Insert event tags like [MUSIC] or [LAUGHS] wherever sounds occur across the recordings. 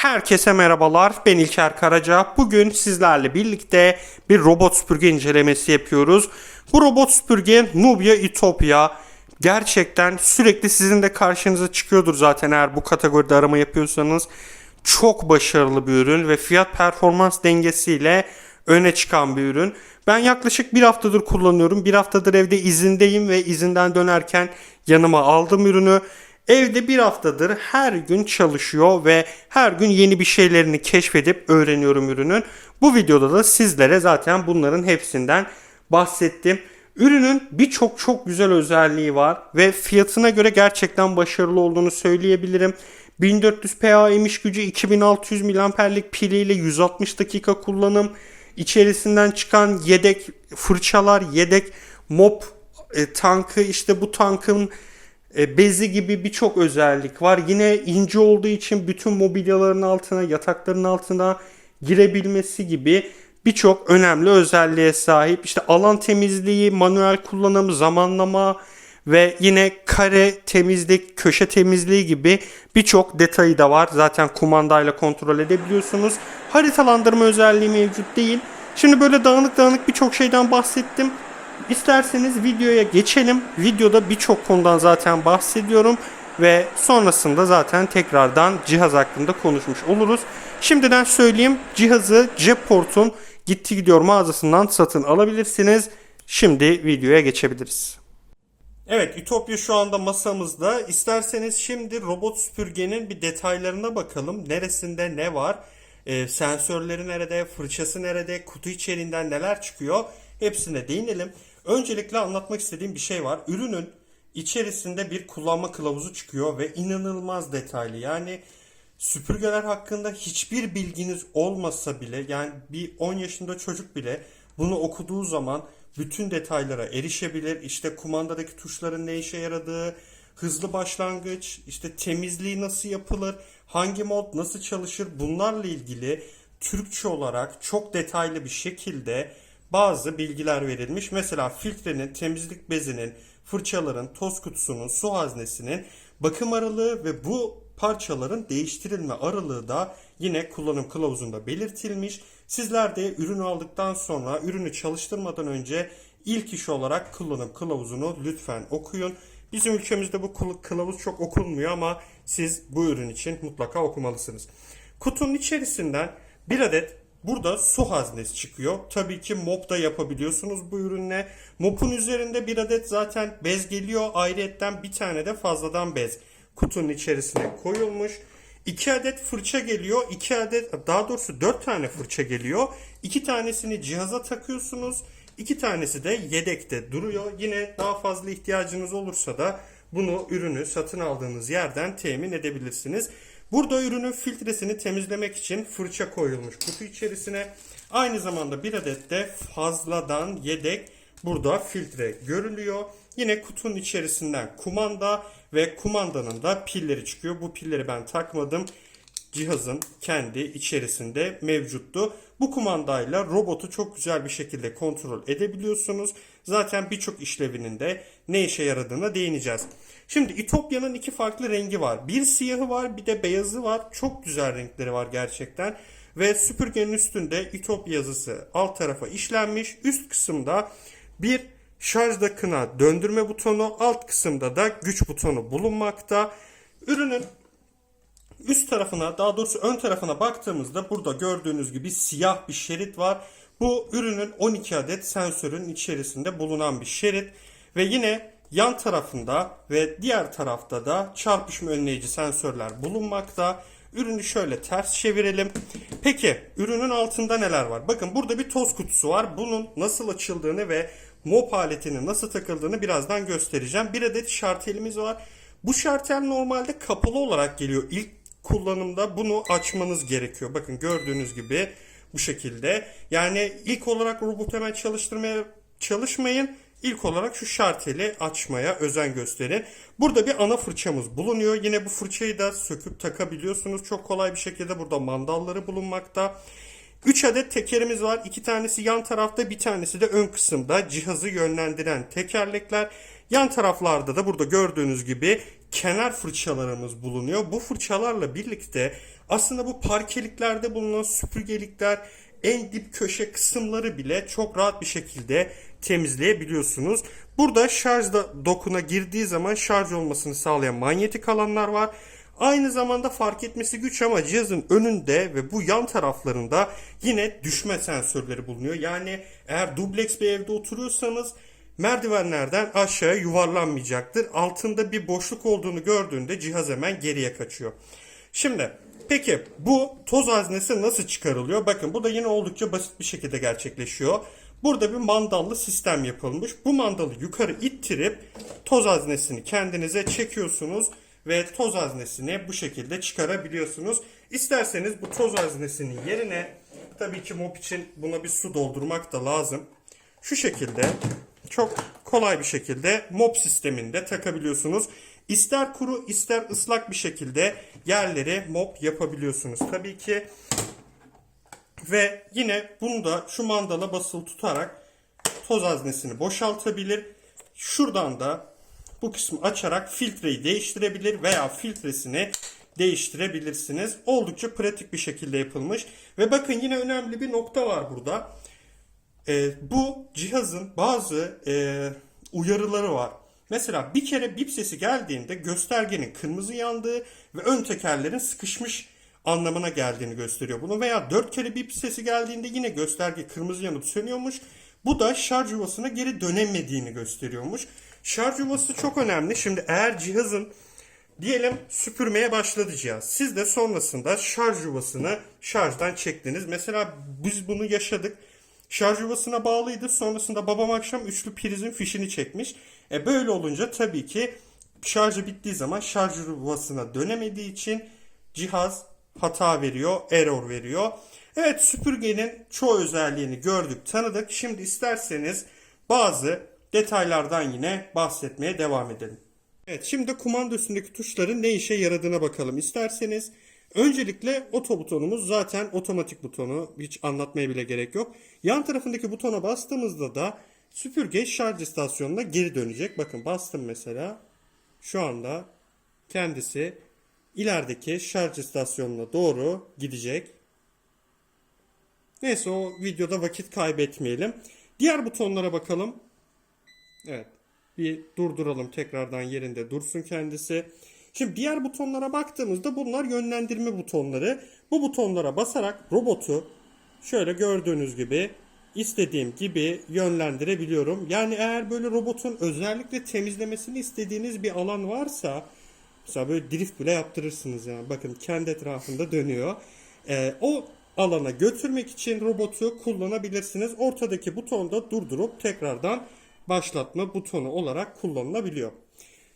Herkese merhabalar. Ben İlker Karaca. Bugün sizlerle birlikte bir robot süpürge incelemesi yapıyoruz. Bu robot süpürge Nubia Utopia. Gerçekten sürekli sizin de karşınıza çıkıyordur zaten eğer bu kategoride arama yapıyorsanız. Çok başarılı bir ürün ve fiyat performans dengesiyle öne çıkan bir ürün. Ben yaklaşık bir haftadır kullanıyorum. Bir haftadır evde izindeyim ve izinden dönerken yanıma aldım ürünü. Evde bir haftadır her gün çalışıyor ve her gün yeni bir şeylerini keşfedip öğreniyorum ürünün. Bu videoda da sizlere zaten bunların hepsinden bahsettim. Ürünün birçok çok güzel özelliği var ve fiyatına göre gerçekten başarılı olduğunu söyleyebilirim. 1400 PA emiş gücü 2600 miliamperlik piliyle 160 dakika kullanım. İçerisinden çıkan yedek fırçalar, yedek mop e, tankı işte bu tankın bezi gibi birçok özellik var. Yine ince olduğu için bütün mobilyaların altına, yatakların altına girebilmesi gibi birçok önemli özelliğe sahip. İşte alan temizliği, manuel kullanım, zamanlama ve yine kare temizlik, köşe temizliği gibi birçok detayı da var. Zaten kumandayla kontrol edebiliyorsunuz. Haritalandırma özelliği mevcut değil. Şimdi böyle dağınık dağınık birçok şeyden bahsettim. İsterseniz videoya geçelim. Videoda birçok konudan zaten bahsediyorum ve sonrasında zaten tekrardan cihaz hakkında konuşmuş oluruz. Şimdiden söyleyeyim cihazı Jeport'un gitti gidiyor mağazasından satın alabilirsiniz. Şimdi videoya geçebiliriz. Evet Ütopya şu anda masamızda. İsterseniz şimdi robot süpürgenin bir detaylarına bakalım. Neresinde ne var? Ee, sensörleri nerede? Fırçası nerede? Kutu içeriğinden neler çıkıyor? Hepsine değinelim. Öncelikle anlatmak istediğim bir şey var. Ürünün içerisinde bir kullanma kılavuzu çıkıyor ve inanılmaz detaylı. Yani süpürgeler hakkında hiçbir bilginiz olmasa bile yani bir 10 yaşında çocuk bile bunu okuduğu zaman bütün detaylara erişebilir. İşte kumandadaki tuşların ne işe yaradığı, hızlı başlangıç, işte temizliği nasıl yapılır, hangi mod nasıl çalışır bunlarla ilgili Türkçe olarak çok detaylı bir şekilde bazı bilgiler verilmiş. Mesela filtrenin, temizlik bezinin, fırçaların, toz kutusunun, su haznesinin bakım aralığı ve bu parçaların değiştirilme aralığı da yine kullanım kılavuzunda belirtilmiş. Sizler de ürünü aldıktan sonra ürünü çalıştırmadan önce ilk iş olarak kullanım kılavuzunu lütfen okuyun. Bizim ülkemizde bu kılavuz çok okunmuyor ama siz bu ürün için mutlaka okumalısınız. Kutunun içerisinden bir adet Burada su haznesi çıkıyor. Tabii ki mop da yapabiliyorsunuz bu ürünle. Mopun üzerinde bir adet zaten bez geliyor. Ayrıyetten bir tane de fazladan bez kutunun içerisine koyulmuş. 2 adet fırça geliyor. 2 adet daha doğrusu 4 tane fırça geliyor. 2 tanesini cihaza takıyorsunuz. 2 tanesi de yedekte duruyor. Yine daha fazla ihtiyacınız olursa da bunu ürünü satın aldığınız yerden temin edebilirsiniz. Burada ürünün filtresini temizlemek için fırça koyulmuş kutu içerisine. Aynı zamanda bir adet de fazladan yedek burada filtre görülüyor. Yine kutunun içerisinden kumanda ve kumandanın da pilleri çıkıyor. Bu pilleri ben takmadım. Cihazın kendi içerisinde mevcuttu. Bu kumandayla robotu çok güzel bir şekilde kontrol edebiliyorsunuz. Zaten birçok işlevinin de ne işe yaradığına değineceğiz. Şimdi İtopya'nın iki farklı rengi var. Bir siyahı var bir de beyazı var. Çok güzel renkleri var gerçekten. Ve süpürgenin üstünde İtopya yazısı alt tarafa işlenmiş. Üst kısımda bir şarj dakına döndürme butonu, alt kısımda da güç butonu bulunmakta. Ürünün üst tarafına daha doğrusu ön tarafına baktığımızda burada gördüğünüz gibi siyah bir şerit var. Bu ürünün 12 adet sensörün içerisinde bulunan bir şerit ve yine yan tarafında ve diğer tarafta da çarpışma önleyici sensörler bulunmakta. Ürünü şöyle ters çevirelim. Peki ürünün altında neler var? Bakın burada bir toz kutusu var. Bunun nasıl açıldığını ve mop aletinin nasıl takıldığını birazdan göstereceğim. Bir adet şartelimiz var. Bu şartel normalde kapalı olarak geliyor. İlk kullanımda bunu açmanız gerekiyor. Bakın gördüğünüz gibi bu şekilde. Yani ilk olarak robot hemen çalıştırmaya çalışmayın. İlk olarak şu şarteli açmaya özen gösterin. Burada bir ana fırçamız bulunuyor. Yine bu fırçayı da söküp takabiliyorsunuz. Çok kolay bir şekilde burada mandalları bulunmakta. 3 adet tekerimiz var. 2 tanesi yan tarafta, bir tanesi de ön kısımda cihazı yönlendiren tekerlekler. Yan taraflarda da burada gördüğünüz gibi kenar fırçalarımız bulunuyor. Bu fırçalarla birlikte Aslında bu parkeliklerde bulunan süpürgelikler en dip köşe kısımları bile çok rahat bir şekilde temizleyebiliyorsunuz. Burada şarj dokuna girdiği zaman şarj olmasını sağlayan manyetik alanlar var. Aynı zamanda fark etmesi güç ama cihazın önünde ve bu yan taraflarında yine düşme sensörleri bulunuyor. Yani eğer dubleks bir evde oturuyorsanız merdivenlerden aşağıya yuvarlanmayacaktır. Altında bir boşluk olduğunu gördüğünde cihaz hemen geriye kaçıyor. Şimdi peki bu toz haznesi nasıl çıkarılıyor? Bakın bu da yine oldukça basit bir şekilde gerçekleşiyor. Burada bir mandallı sistem yapılmış. Bu mandalı yukarı ittirip toz haznesini kendinize çekiyorsunuz ve toz haznesini bu şekilde çıkarabiliyorsunuz. İsterseniz bu toz haznesinin yerine tabii ki mop için buna bir su doldurmak da lazım. Şu şekilde çok kolay bir şekilde mop sisteminde takabiliyorsunuz. İster kuru ister ıslak bir şekilde yerleri mop yapabiliyorsunuz. Tabii ki ve yine bunu da şu mandala basılı tutarak toz haznesini boşaltabilir. Şuradan da bu kısmı açarak filtreyi değiştirebilir veya filtresini değiştirebilirsiniz. Oldukça pratik bir şekilde yapılmış. Ve bakın yine önemli bir nokta var burada. Ee, bu cihazın bazı e, uyarıları var. Mesela bir kere bip sesi geldiğinde göstergenin kırmızı yandığı ve ön tekerlerin sıkışmış anlamına geldiğini gösteriyor bunu. Veya dört kere bip sesi geldiğinde yine gösterge kırmızı yanıp sönüyormuş. Bu da şarj yuvasına geri dönemediğini gösteriyormuş. Şarj yuvası çok önemli. Şimdi eğer cihazın diyelim süpürmeye başladı cihaz. Siz de sonrasında şarj yuvasını şarjdan çektiniz. Mesela biz bunu yaşadık. Şarj yuvasına bağlıydı. Sonrasında babam akşam üçlü prizin fişini çekmiş. E böyle olunca tabii ki şarjı bittiği zaman şarj yuvasına dönemediği için cihaz hata veriyor, error veriyor. Evet süpürgenin çoğu özelliğini gördük, tanıdık. Şimdi isterseniz bazı detaylardan yine bahsetmeye devam edelim. Evet şimdi kumanda üstündeki tuşların ne işe yaradığına bakalım isterseniz. Öncelikle oto butonumuz zaten otomatik butonu. Hiç anlatmaya bile gerek yok. Yan tarafındaki butona bastığımızda da süpürge şarj istasyonuna geri dönecek. Bakın bastım mesela. Şu anda kendisi ilerideki şarj istasyonuna doğru gidecek. Neyse o videoda vakit kaybetmeyelim. Diğer butonlara bakalım. Evet. Bir durduralım tekrardan yerinde dursun kendisi. Şimdi diğer butonlara baktığımızda bunlar yönlendirme butonları. Bu butonlara basarak robotu şöyle gördüğünüz gibi istediğim gibi yönlendirebiliyorum. Yani eğer böyle robotun özellikle temizlemesini istediğiniz bir alan varsa mesela böyle drift bile yaptırırsınız yani. Bakın kendi etrafında dönüyor. Ee, o alana götürmek için robotu kullanabilirsiniz. Ortadaki butonda durdurup tekrardan başlatma butonu olarak kullanılabiliyor.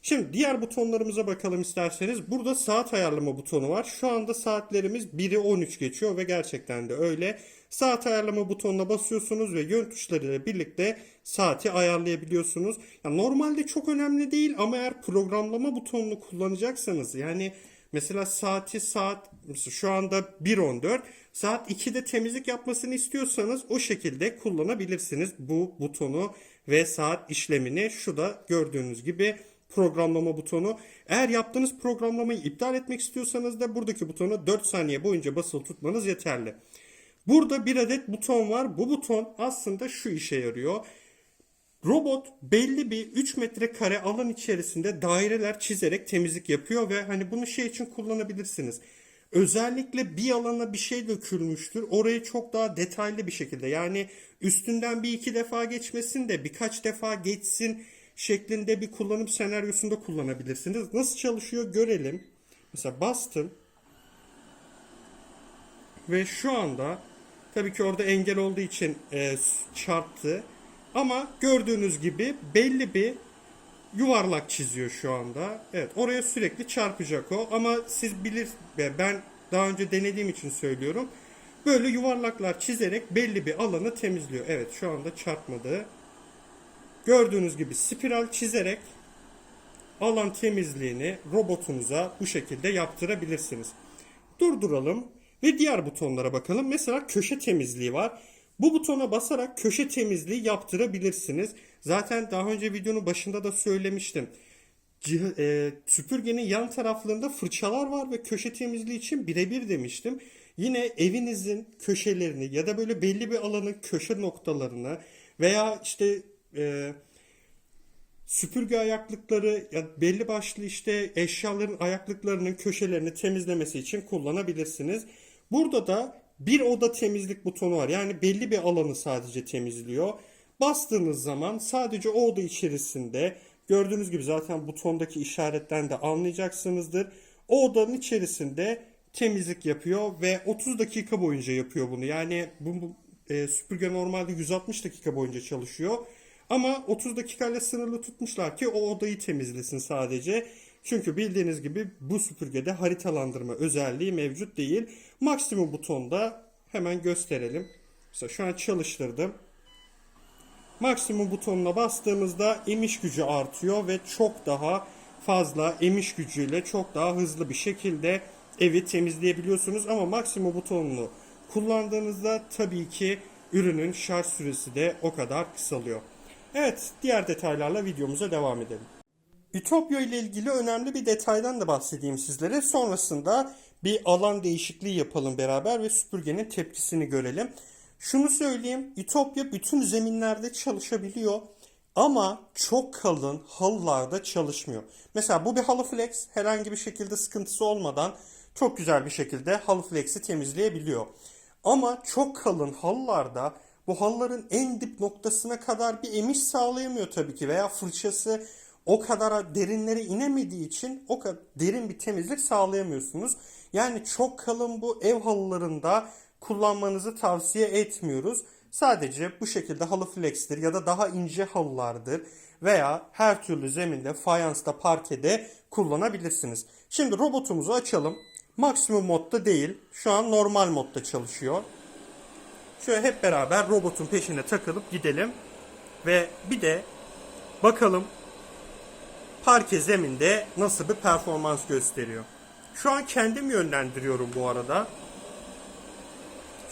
Şimdi diğer butonlarımıza bakalım isterseniz. Burada saat ayarlama butonu var. Şu anda saatlerimiz 1'i 13 geçiyor ve gerçekten de öyle. Saat ayarlama butonuna basıyorsunuz ve yön tuşlarıyla birlikte saati ayarlayabiliyorsunuz. Yani normalde çok önemli değil ama eğer programlama butonunu kullanacaksanız yani mesela saati saat mesela şu anda 1.14 saat 2'de temizlik yapmasını istiyorsanız o şekilde kullanabilirsiniz bu butonu ve saat işlemini. Şu da gördüğünüz gibi programlama butonu. Eğer yaptığınız programlamayı iptal etmek istiyorsanız da buradaki butonu 4 saniye boyunca basılı tutmanız yeterli. Burada bir adet buton var. Bu buton aslında şu işe yarıyor. Robot belli bir 3 metrekare alan içerisinde daireler çizerek temizlik yapıyor ve hani bunu şey için kullanabilirsiniz. Özellikle bir alana bir şey dökülmüştür. Orayı çok daha detaylı bir şekilde yani üstünden bir iki defa geçmesin de birkaç defa geçsin şeklinde bir kullanım senaryosunda kullanabilirsiniz. Nasıl çalışıyor görelim. Mesela bastım. Ve şu anda tabii ki orada engel olduğu için e, çarptı. Ama gördüğünüz gibi belli bir yuvarlak çiziyor şu anda. Evet oraya sürekli çarpacak o. Ama siz bilir ben daha önce denediğim için söylüyorum. Böyle yuvarlaklar çizerek belli bir alanı temizliyor. Evet şu anda çarpmadı. Gördüğünüz gibi spiral çizerek alan temizliğini robotunuza bu şekilde yaptırabilirsiniz. Durduralım ve diğer butonlara bakalım. Mesela köşe temizliği var. Bu butona basarak köşe temizliği yaptırabilirsiniz. Zaten daha önce videonun başında da söylemiştim. cih- e, süpürgenin yan taraflarında fırçalar var ve köşe temizliği için birebir demiştim. Yine evinizin köşelerini ya da böyle belli bir alanın köşe noktalarını veya işte e, süpürge ayaklıkları ya belli başlı işte eşyaların ayaklıklarının köşelerini temizlemesi için kullanabilirsiniz. Burada da bir oda temizlik butonu var. Yani belli bir alanı sadece temizliyor. Bastığınız zaman sadece o oda içerisinde gördüğünüz gibi zaten butondaki işaretten de anlayacaksınızdır. O odanın içerisinde temizlik yapıyor ve 30 dakika boyunca yapıyor bunu. Yani bu, bu e, süpürge normalde 160 dakika boyunca çalışıyor. Ama 30 dakikayla sınırlı tutmuşlar ki o odayı temizlesin sadece. Çünkü bildiğiniz gibi bu süpürgede haritalandırma özelliği mevcut değil. Maksimum butonda hemen gösterelim. Mesela şu an çalıştırdım. Maksimum butonuna bastığımızda emiş gücü artıyor ve çok daha fazla emiş gücüyle çok daha hızlı bir şekilde evi temizleyebiliyorsunuz. Ama maksimum butonunu kullandığınızda tabii ki ürünün şarj süresi de o kadar kısalıyor. Evet, diğer detaylarla videomuza devam edelim. Ütopya ile ilgili önemli bir detaydan da bahsedeyim sizlere. Sonrasında bir alan değişikliği yapalım beraber ve süpürgenin tepkisini görelim. Şunu söyleyeyim, Ütopya bütün zeminlerde çalışabiliyor ama çok kalın halılarda çalışmıyor. Mesela bu bir halı flex herhangi bir şekilde sıkıntısı olmadan çok güzel bir şekilde halı flex'i temizleyebiliyor. Ama çok kalın halılarda bu halıların en dip noktasına kadar bir emiş sağlayamıyor tabii ki veya fırçası o kadar derinlere inemediği için o kadar derin bir temizlik sağlayamıyorsunuz. Yani çok kalın bu ev halılarında kullanmanızı tavsiye etmiyoruz. Sadece bu şekilde halı flex'tir ya da daha ince halılardır veya her türlü zeminde fayansta parkede kullanabilirsiniz. Şimdi robotumuzu açalım. Maksimum modda değil. Şu an normal modda çalışıyor. Şöyle hep beraber robotun peşine takılıp gidelim. Ve bir de bakalım parke zeminde nasıl bir performans gösteriyor. Şu an kendim yönlendiriyorum bu arada.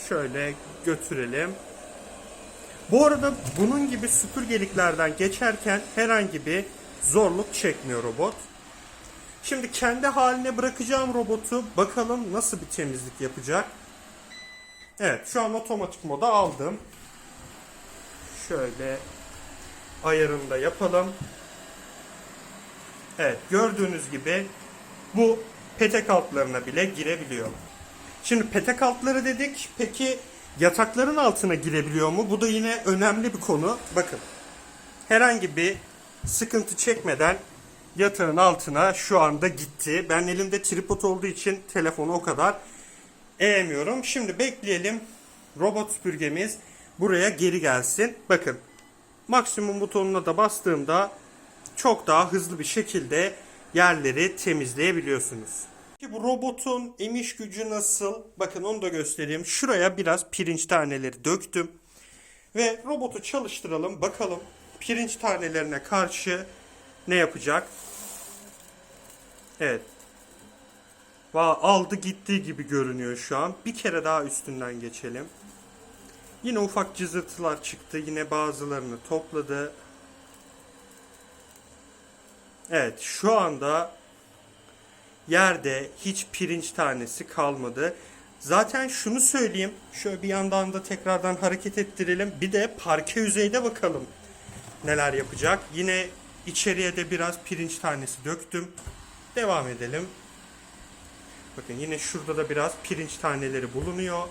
Şöyle götürelim. Bu arada bunun gibi süpürgeliklerden geçerken herhangi bir zorluk çekmiyor robot. Şimdi kendi haline bırakacağım robotu. Bakalım nasıl bir temizlik yapacak. Evet şu an otomatik moda aldım. Şöyle ayarını da yapalım. Evet gördüğünüz gibi bu petek altlarına bile girebiliyor. Şimdi petek altları dedik. Peki yatakların altına girebiliyor mu? Bu da yine önemli bir konu. Bakın herhangi bir sıkıntı çekmeden yatağın altına şu anda gitti. Ben elimde tripod olduğu için telefonu o kadar eğemiyorum. Şimdi bekleyelim. Robot süpürgemiz buraya geri gelsin. Bakın maksimum butonuna da bastığımda çok daha hızlı bir şekilde yerleri temizleyebiliyorsunuz. Peki bu robotun emiş gücü nasıl? Bakın onu da göstereyim. Şuraya biraz pirinç taneleri döktüm. Ve robotu çalıştıralım. Bakalım pirinç tanelerine karşı ne yapacak? Evet. Aldı gittiği gibi görünüyor şu an. Bir kere daha üstünden geçelim. Yine ufak cızırtılar çıktı. Yine bazılarını topladı. Evet şu anda yerde hiç pirinç tanesi kalmadı. Zaten şunu söyleyeyim. Şöyle bir yandan da tekrardan hareket ettirelim. Bir de parke yüzeyde bakalım neler yapacak. Yine içeriye de biraz pirinç tanesi döktüm. Devam edelim. Bakın yine şurada da biraz pirinç taneleri bulunuyor.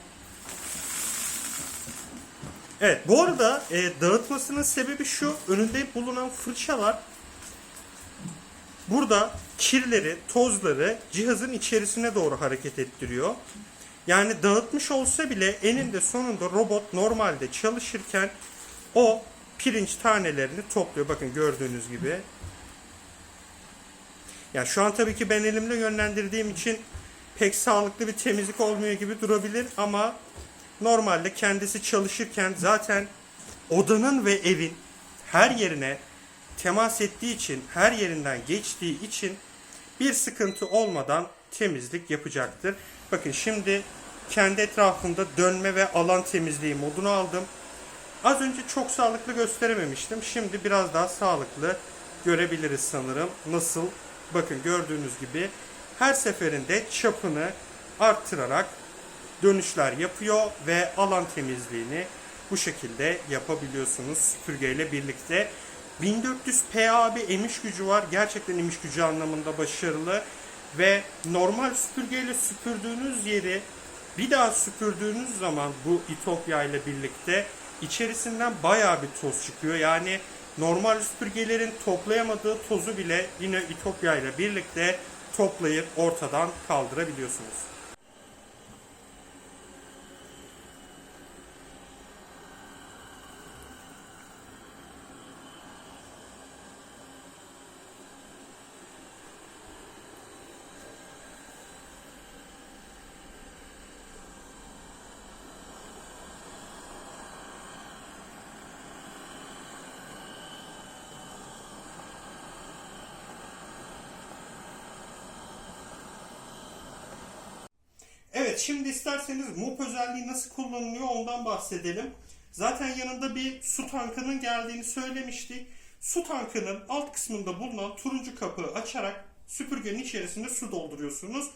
Evet bu arada e, dağıtmasının sebebi şu. Önünde bulunan fırçalar burada kirleri, tozları cihazın içerisine doğru hareket ettiriyor. Yani dağıtmış olsa bile eninde sonunda robot normalde çalışırken o pirinç tanelerini topluyor. Bakın gördüğünüz gibi. Ya şu an tabii ki ben elimle yönlendirdiğim için pek sağlıklı bir temizlik olmuyor gibi durabilir ama normalde kendisi çalışırken zaten odanın ve evin her yerine temas ettiği için, her yerinden geçtiği için bir sıkıntı olmadan temizlik yapacaktır. Bakın şimdi kendi etrafında dönme ve alan temizliği modunu aldım. Az önce çok sağlıklı gösterememiştim. Şimdi biraz daha sağlıklı görebiliriz sanırım. Nasıl? Bakın gördüğünüz gibi her seferinde çapını arttırarak dönüşler yapıyor ve alan temizliğini bu şekilde yapabiliyorsunuz süpürgeyle birlikte. 1400 PA bir emiş gücü var. Gerçekten emiş gücü anlamında başarılı. Ve normal süpürgeyle süpürdüğünüz yeri bir daha süpürdüğünüz zaman bu İtopya ile birlikte içerisinden bayağı bir toz çıkıyor. Yani normal süpürgelerin toplayamadığı tozu bile yine İtopya ile birlikte toplayıp ortadan kaldırabiliyorsunuz. Evet şimdi isterseniz mop özelliği nasıl kullanılıyor ondan bahsedelim. Zaten yanında bir su tankının geldiğini söylemiştik. Su tankının alt kısmında bulunan turuncu kapağı açarak süpürgenin içerisinde su dolduruyorsunuz.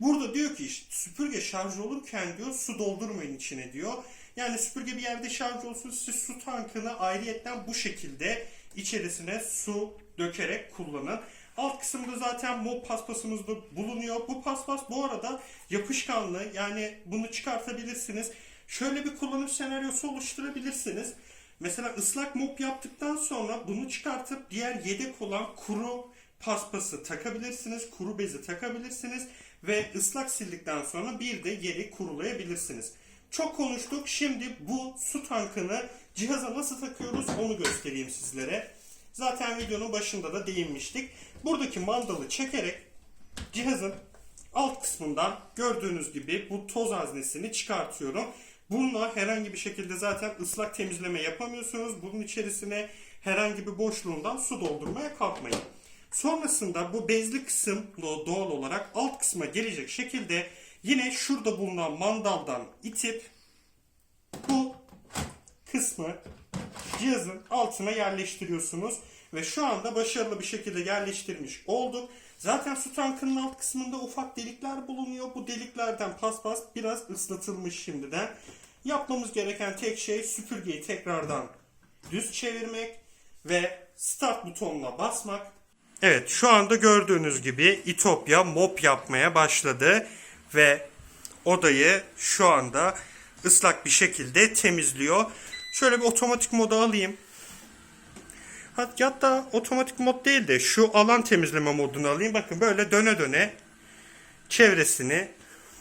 Burada diyor ki işte, süpürge şarj olurken diyor su doldurmayın içine diyor. Yani süpürge bir yerde şarj olsun siz su tankını ayrıyetten bu şekilde içerisine su dökerek kullanın. Alt kısımda zaten mop paspasımız da bulunuyor. Bu paspas bu arada yapışkanlı yani bunu çıkartabilirsiniz. Şöyle bir kullanım senaryosu oluşturabilirsiniz. Mesela ıslak mop yaptıktan sonra bunu çıkartıp diğer yedek olan kuru paspası takabilirsiniz. Kuru bezi takabilirsiniz. Ve ıslak sildikten sonra bir de yeri kurulayabilirsiniz. Çok konuştuk. Şimdi bu su tankını cihaza nasıl takıyoruz onu göstereyim sizlere. Zaten videonun başında da değinmiştik. Buradaki mandalı çekerek cihazın alt kısmından gördüğünüz gibi bu toz haznesini çıkartıyorum. Bununla herhangi bir şekilde zaten ıslak temizleme yapamıyorsunuz. Bunun içerisine herhangi bir boşluğundan su doldurmaya kalkmayın. Sonrasında bu bezli kısım doğal olarak alt kısma gelecek şekilde yine şurada bulunan mandaldan itip bu kısmı cihazın altına yerleştiriyorsunuz. Ve şu anda başarılı bir şekilde yerleştirmiş olduk. Zaten su tankının alt kısmında ufak delikler bulunuyor. Bu deliklerden paspas biraz ıslatılmış şimdiden. Yapmamız gereken tek şey süpürgeyi tekrardan düz çevirmek ve start butonuna basmak. Evet şu anda gördüğünüz gibi İtopya mop yapmaya başladı ve odayı şu anda ıslak bir şekilde temizliyor. Şöyle bir otomatik moda alayım. Hatta otomatik mod değil de şu alan temizleme modunu alayım. Bakın böyle döne döne çevresini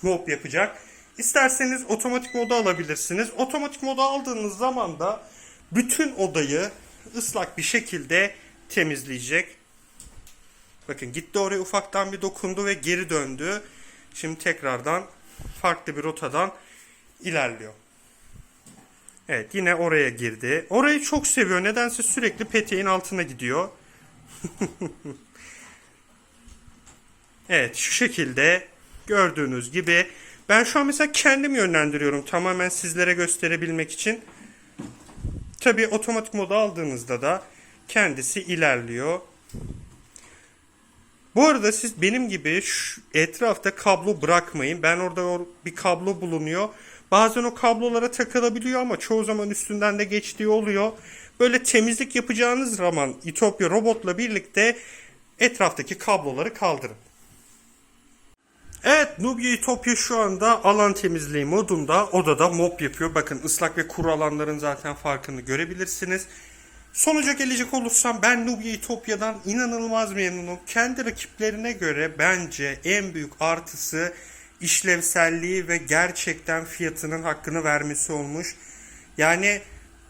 mop yapacak. İsterseniz otomatik moda alabilirsiniz. Otomatik moda aldığınız zaman da bütün odayı ıslak bir şekilde temizleyecek. Bakın gitti oraya ufaktan bir dokundu ve geri döndü. Şimdi tekrardan farklı bir rotadan ilerliyor. Evet yine oraya girdi. Orayı çok seviyor. Nedense sürekli peteğin altına gidiyor. [LAUGHS] evet şu şekilde gördüğünüz gibi ben şu an mesela kendim yönlendiriyorum tamamen sizlere gösterebilmek için. Tabi otomatik moda aldığınızda da kendisi ilerliyor. Bu arada siz benim gibi etrafta kablo bırakmayın. Ben orada bir kablo bulunuyor. Bazen o kablolara takılabiliyor ama çoğu zaman üstünden de geçtiği oluyor. Böyle temizlik yapacağınız zaman İtopya robotla birlikte etraftaki kabloları kaldırın. Evet Nubia İtopya şu anda alan temizliği modunda odada mop yapıyor. Bakın ıslak ve kuru alanların zaten farkını görebilirsiniz. Sonuca gelecek olursam ben Nubia İtopya'dan inanılmaz memnunum. Kendi rakiplerine göre bence en büyük artısı işlevselliği ve gerçekten fiyatının hakkını vermesi olmuş. Yani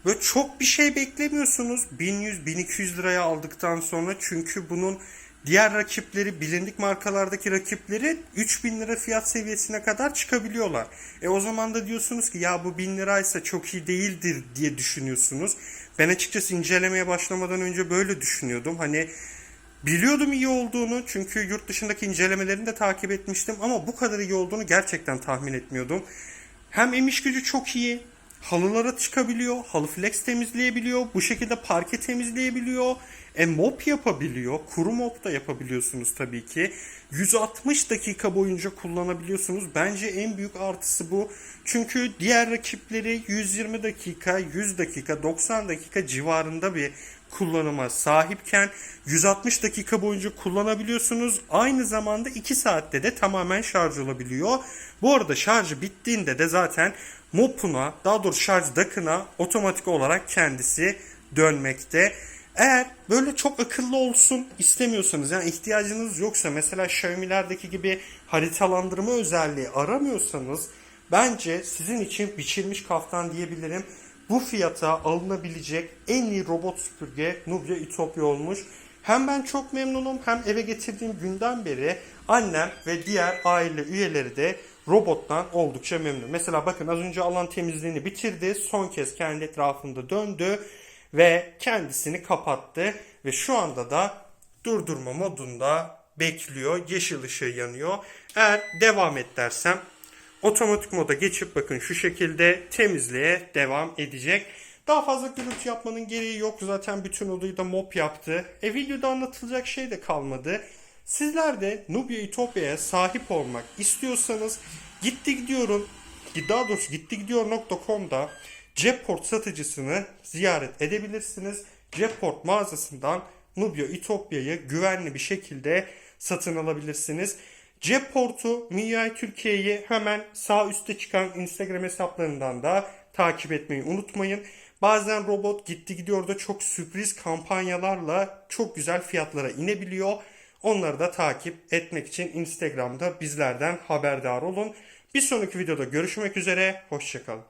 böyle çok bir şey beklemiyorsunuz 1100-1200 liraya aldıktan sonra çünkü bunun diğer rakipleri bilindik markalardaki rakipleri 3000 lira fiyat seviyesine kadar çıkabiliyorlar. E o zaman da diyorsunuz ki ya bu 1000 liraysa çok iyi değildir diye düşünüyorsunuz. Ben açıkçası incelemeye başlamadan önce böyle düşünüyordum. Hani Biliyordum iyi olduğunu çünkü yurt dışındaki incelemelerini de takip etmiştim ama bu kadar iyi olduğunu gerçekten tahmin etmiyordum. Hem emiş gücü çok iyi, halılara çıkabiliyor, halı flex temizleyebiliyor, bu şekilde parke temizleyebiliyor. E mop yapabiliyor. Kuru mop da yapabiliyorsunuz tabii ki. 160 dakika boyunca kullanabiliyorsunuz. Bence en büyük artısı bu. Çünkü diğer rakipleri 120 dakika, 100 dakika, 90 dakika civarında bir kullanıma sahipken 160 dakika boyunca kullanabiliyorsunuz. Aynı zamanda 2 saatte de tamamen şarj olabiliyor. Bu arada şarjı bittiğinde de zaten mopuna daha doğrusu şarj dakına otomatik olarak kendisi dönmekte. Eğer böyle çok akıllı olsun istemiyorsanız yani ihtiyacınız yoksa mesela Xiaomi'lerdeki gibi haritalandırma özelliği aramıyorsanız bence sizin için biçilmiş kaftan diyebilirim. Bu fiyata alınabilecek en iyi robot süpürge Nubia Ütopya olmuş. Hem ben çok memnunum hem eve getirdiğim günden beri annem ve diğer aile üyeleri de robottan oldukça memnun. Mesela bakın az önce alan temizliğini bitirdi. Son kez kendi etrafında döndü ve kendisini kapattı ve şu anda da durdurma modunda bekliyor. Yeşil ışığı yanıyor. Eğer devam et dersem otomatik moda geçip bakın şu şekilde temizliğe devam edecek. Daha fazla gürültü yapmanın gereği yok. Zaten bütün odayı da mop yaptı. E videoda anlatılacak şey de kalmadı. Sizler de Nubia Ütopya'ya sahip olmak istiyorsanız gitti gidiyorum daha doğrusu gittigidiyor.com'da Jetport satıcısını ziyaret edebilirsiniz. Jetport mağazasından Nubia Ütopya'yı güvenli bir şekilde satın alabilirsiniz. Jetport'u MIUI Türkiye'yi hemen sağ üstte çıkan Instagram hesaplarından da takip etmeyi unutmayın. Bazen robot gitti gidiyor da çok sürpriz kampanyalarla çok güzel fiyatlara inebiliyor. Onları da takip etmek için Instagram'da bizlerden haberdar olun. Bir sonraki videoda görüşmek üzere. Hoşçakalın.